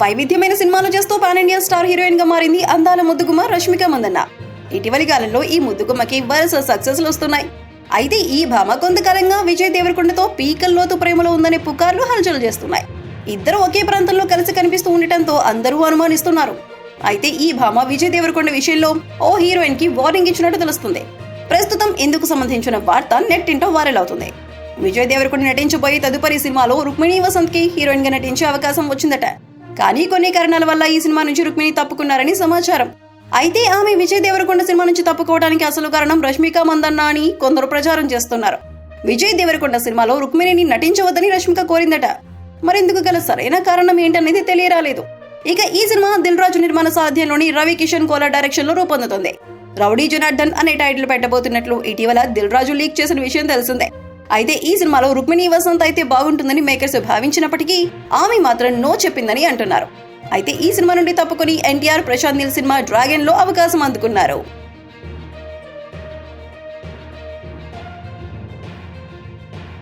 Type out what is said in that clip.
వైవిధ్యమైన సినిమాలు చేస్తూ పాన్ ఇండియా స్టార్ హీరోయిన్గా మారింది అందాల ముద్దుగుమ్మ రష్మిక మందన్న. ఇటీవలి కాలంలో ఈ ముద్దుకుమకి వరుస సక్సెస్లు వస్తున్నాయి. అయితే ఈ భామ కొంతకాలంగా విజయ్ దేవరకొండతో పీకల్లోతు ప్రేమలో ఉందనే పుకార్లు హల్చల్ చేస్తున్నాయి. ఇద్దరు ఒకే ప్రాంతంలో కలిసి కనిపిస్తూ ఉండటంతో అందరూ అనుమానిస్తున్నారు. అయితే ఈ భామ విజయ్ దేవరకొండ విషయంలో ఓ హీరోయిన్కి వార్నింగ్ ఇచ్చినట్టు తెలుస్తుంది. ప్రస్తుతం ఇందుకు సంబంధించిన వార్త నెట్టింటో వైరల్ అవుతుంది. విజయ్ దేవరకొండ నటించబోయే తదుపరి సినిమాలో రుక్మిణి వసంత్కి హీరోయిన్గా నటించే అవకాశం వచ్చిందట. కానీ కొన్ని కారణాల వల్ల ఈ సినిమా నుంచి రుక్మిణి తప్పుకున్నారని సమాచారం. అయితే ఆమె విజయ్ దేవరకొండ సినిమా నుంచి తప్పుకోవడానికి అసలు కారణం రష్మిక మందన్న అని కొందరు ప్రచారం చేస్తున్నారు. విజయ్ దేవరకొండ సినిమాలో రుక్మిణిని నటించవద్దని రష్మిక కోరిందట. మరెందుకు గల సరైన కారణం ఏంటనేది తెలియరాలేదు. ఇక ఈ సినిమా దిల్ రాజు నిర్మాణ సాధ్యంలోని రవి కిషన్ కోలా డైరెక్షన్లో రూపొందుతుంది. రౌడీ జనార్దన్ అనే టైటిల్ పెట్టబోతున్నట్లు ఇటీవల దిల్ రాజు లీక్ చేసిన విషయం తెలిసిందే. అయితే ఈ సినిమాలో రుక్మిణి వసంత్ అయితే బాగుంటుందని మేకర్స్ భావించినప్పటికీ ఆమె మాత్రం నో చెప్పిందని అంటున్నారు. అయితే ఈ సినిమా నుండి తప్పుకొని ఎన్టీఆర్ ప్రశాంత్ నీల్ సినిమా డ్రాగన్లో అవకాశం అందుకున్నారు.